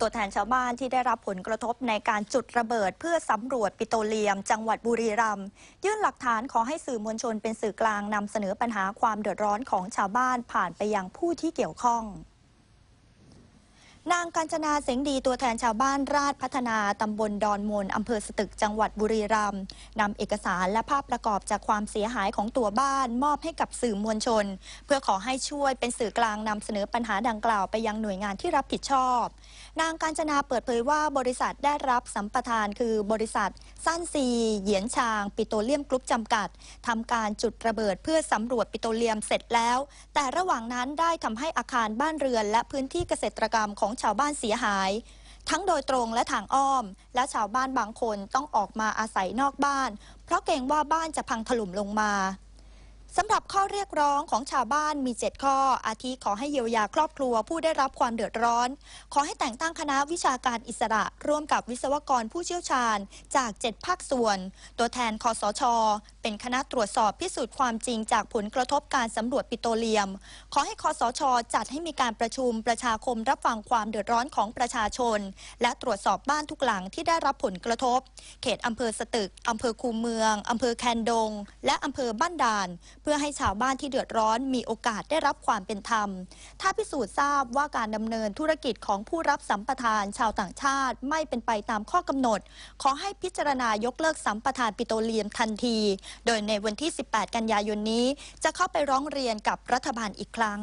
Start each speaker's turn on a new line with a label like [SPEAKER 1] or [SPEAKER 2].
[SPEAKER 1] ตัวแทนชาวบ้านที่ได้รับผลกระทบในการจุดระเบิด เพื่อสำรวจปิโตรเลียม จังหวัดบุรีรัมย์ยื่นหลักฐานขอให้สื่อมวลชนเป็นสื่อกลางนำเสนอปัญหาความเดือดร้อนของชาวบ้านผ่านไปยังผู้ที่เกี่ยวข้อง นางกัญจนาเสงดีตัวแทนชาวบ้านราชพัฒนาตำบลดอนมนอำเภอสตึกจังหวัดบุรีรัมย์นำเอกสารและภาพประกอบจากความเสียหายของตัวบ้านมอบให้กับสื่อมวลชน เพื่อขอให้ช่วยเป็นสื่อกลางนำเสนอปัญหาดังกล่าวไปยังหน่วยงานที่รับผิดชอบ นางกัญจนาเปิดเผยว่าบริษัทได้รับสัมปทานคือบริษัทสั้นซีเหยียนชาง ปิโตรเลียมกรุ๊ปจำกัดทำการจุดระเบิดเพื่อสำรวจปิโตรเลียมเสร็จแล้ว แต่ระหว่างนั้นได้ทำให้อาคารบ้านเรือน และพื้นที่เกษตรกรรมของชาวบ้านเสียหาย ทั้งโดยตรงและทางอ้อม และชาวบ้านบางคนต้องออกมาอาศัยนอกบ้าน เพราะเกรงว่าบ้านจะพังถล่มลงมา สำหรับข้อเรียกร้องของชาวบ้านมี 7 ข้อ อาทิขอให้เยียวยาครอบครัวผู้ได้รับความเดือดร้อน ขอให้แต่งตั้งคณะวิชาการอิสระ ร่วมกับวิศวกรผู้เชี่ยวชาญ จาก 7 ภาคส่วน ตัวแทนคอสช เป็นคณะตรวจสอบพิสูจน์ความจริงจากผลกระทบการสำรวจปิโตรเลียม ขอให้คอสช จัดให้มีการประชุมประชาคมรับฟังความเดือดร้อนของประชาชน และตรวจสอบบ้านทุกหลังที่ได้รับผลกระทบ เขตอำเภอสตึกอำเภอคูเมืองอำเภอแคนดง และอำเภอบ้านด่านเพื่อให้ชาวบ้านที่เดือดร้อนมีโอกาสได้รับความเป็นธรรม ถ้าพิสูจน์ทราบว่าการดำเนินธุรกิจของผู้รับสัมปทานชาวต่างชาติไม่เป็นไปตามข้อกำหนด ขอให้พิจารณายกเลิกสัมปทานปิโตรเลียมทันที โดยในวันที่ 18 กันยายนนี้ จะเข้าไปร้องเรียนกับรัฐบาลอีกครั้ง